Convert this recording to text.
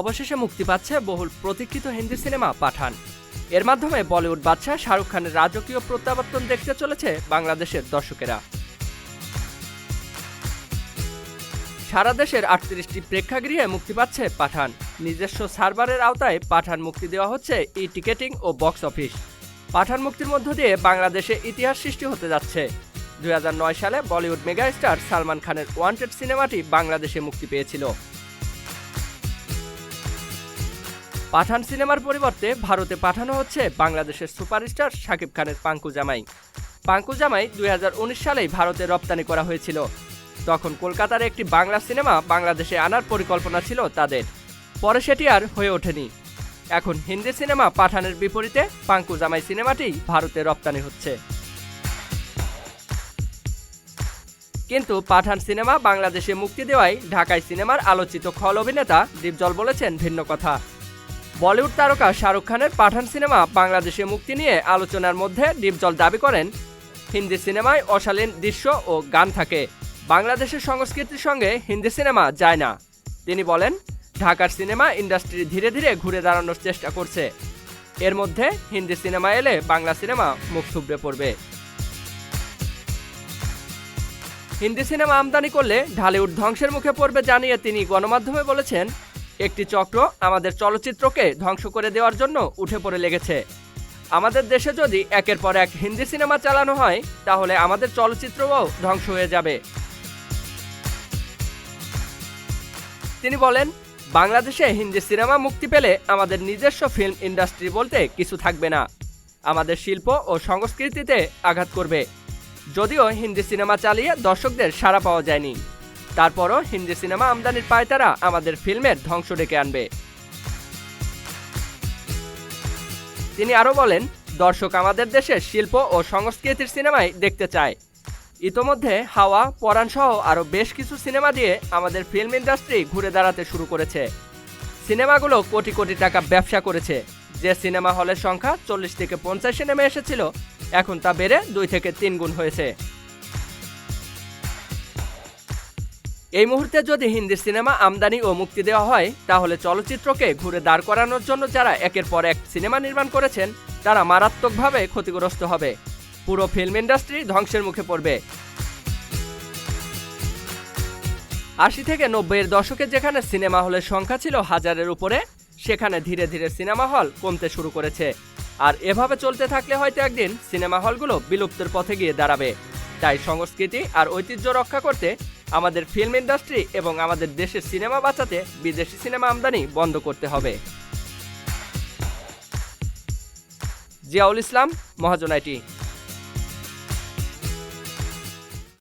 অবশেষে মুক্তি পাচ্ছে বহুল প্রতীক্ষিত হিন্দি সিনেমা পাঠান। এর মাধ্যমে বলিউড বাদশাহ শাহরুখ খানের রাজকীয় প্রত্যাবর্তন দেখতে চলেছে বাংলাদেশের দর্শকেরা। সারা দেশের আটত্রিশটি প্রেক্ষাগৃহে মুক্তি পাচ্ছে পাঠান। নিজস্ব সার্ভারের আওতায় পাঠান মুক্তি দেওয়া হচ্ছে ই টিকেটিং ও বক্স অফিস। পাঠান মুক্তির মধ্য দিয়ে বাংলাদেশে ইতিহাস সৃষ্টি হতে যাচ্ছে। দু হাজার নয় সালে বলিউড মেগাস্টার সালমান খানের ওয়ান্টেড সিনেমাটি বাংলাদেশে মুক্তি পেয়েছিল। পাঠান সিনেমার পরিবর্তে ভারতে পাঠানো হচ্ছে বাংলাদেশের সুপারস্টার শাকিব খানের পাঙ্কু জামাই। পাঙ্কু জামাই দুই হাজার উনিশ সালেই ভারতে রপ্তানি করা হয়েছিল। তখন কলকাতার একটি বাংলা সিনেমা বাংলাদেশে আনার পরিকল্পনা ছিল তাদের। পরে সেটি আর হয়ে ওঠেনি। এখন হিন্দি সিনেমা পাঠানের বিপরীতে পাঙ্কু জামাই সিনেমাটি ভারতে রপ্তানি হচ্ছে। কিন্তু পাঠান সিনেমা বাংলাদেশে মুক্তি দেওয়ায় ঢাকায় সিনেমার আলোচিত খল অভিনেতা দীপজল বলেছেন ভিন্ন কথা। বলিউড তারকা শাহরুখ খানের পাঠান সিনেমা বাংলাদেশে মুক্তি নিয়ে আলোচনার মধ্যে দীপজল দাবি করেন। হিন্দি সিনেমায় অশালীন দৃশ্য ও গান থাকে। বাংলাদেশের সংস্কৃতির সঙ্গে হিন্দি সিনেমা যায় না। তিনি বলেন, ঢাকার সিনেমা ইন্ডাস্ট্রি ধীরে ধীরে ঘুরে দাঁড়ানোর চেষ্টা করছে। এর মধ্যে হিন্দি সিনেমা এলে বাংলা সিনেমা মুখ থুবড়ে পড়বে। হিন্দি সিনেমা আমদানি করলে ঢালিউড ধ্বংসের মুখে পড়বে জানিয়ে তিনি গণমাধ্যমে বলেছেন একটি চক্র আমাদের চলচ্চিত্রকে ধ্বংস করে দেওয়ার জন্য উঠে পড়ে লেগেছে। আমাদের দেশে যদি একের পর এক হিন্দি সিনেমা চালানো হয়, তাহলে আমাদের চলচ্চিত্রও ধ্বংস হয়ে যাবে। তিনি বলেন, বাংলাদেশে হিন্দি সিনেমা মুক্তি পেলে আমাদের নিজস্ব ফিল্ম ইন্ডাস্ট্রি বলতে কিছু থাকবে না। আমাদের শিল্প ও সংস্কৃতিতে আঘাত করবে। যদিও হিন্দি সিনেমা চালিয়ে দর্শকদের সাড়া পাওয়া যায়নি। তারপরও হিন্দি সিনেমা আমদানির পায়তারা আমাদের ফিল্মের ধ্বংস ডেকে আনবে। তিনি আরও বলেন, দর্শক আমাদের দেশের শিল্প ও সংস্কৃতির সিনেমাই দেখতে চায়। ইতোমধ্যে হাওয়া, পরাণ সহ আরও বেশ কিছু সিনেমা দিয়ে আমাদের ফিল্ম ইন্ডাস্ট্রি ঘুরে দাঁড়াতে শুরু করেছে। সিনেমাগুলো কোটি কোটি টাকা ব্যবসা করেছে। যে সিনেমা হলের সংখ্যা চল্লিশ থেকে পঞ্চাশে নেমে এসেছিল, এখন তা বেড়ে দুই থেকে তিন গুণ হয়েছে। এই মুহূর্তে যদি হিন্দি সিনেমা আমদানি ও মুক্তি দেওয়া হয়, তাহলে চলচ্চিত্রকে ঘুরে দাঁড় করানোর জন্য যারা একের পর এক সিনেমা নির্মাণ করেছেন, তারা মারাত্মকভাবে ক্ষতিগ্রস্ত হবে। পুরো ফিল্ম ইন্ডাস্ট্রি ধ্বংসের মুখে পড়বে। আশি থেকে নব্বইয়ের দশকে যেখানে সিনেমা হলের সংখ্যা ছিল হাজারের উপরে, সেখানে ধীরে ধীরে সিনেমা হল কমতে শুরু করেছে। আর এভাবে চলতে থাকলে হয়তো একদিন সিনেমা হলগুলো বিলুপ্তের পথে গিয়ে দাঁড়াবে। তাই সংস্কৃতি আর ঐতিহ্য রক্ষা করতে আমাদের ফিল্ম ইন্ডাস্ট্রি এবং আমাদের দেশের সিনেমা বাঁচাতে বিদেশি সিনেমা আমদানি বন্ধ করতে হবে। জিয়াউল ইসলাম মহাজনাইটি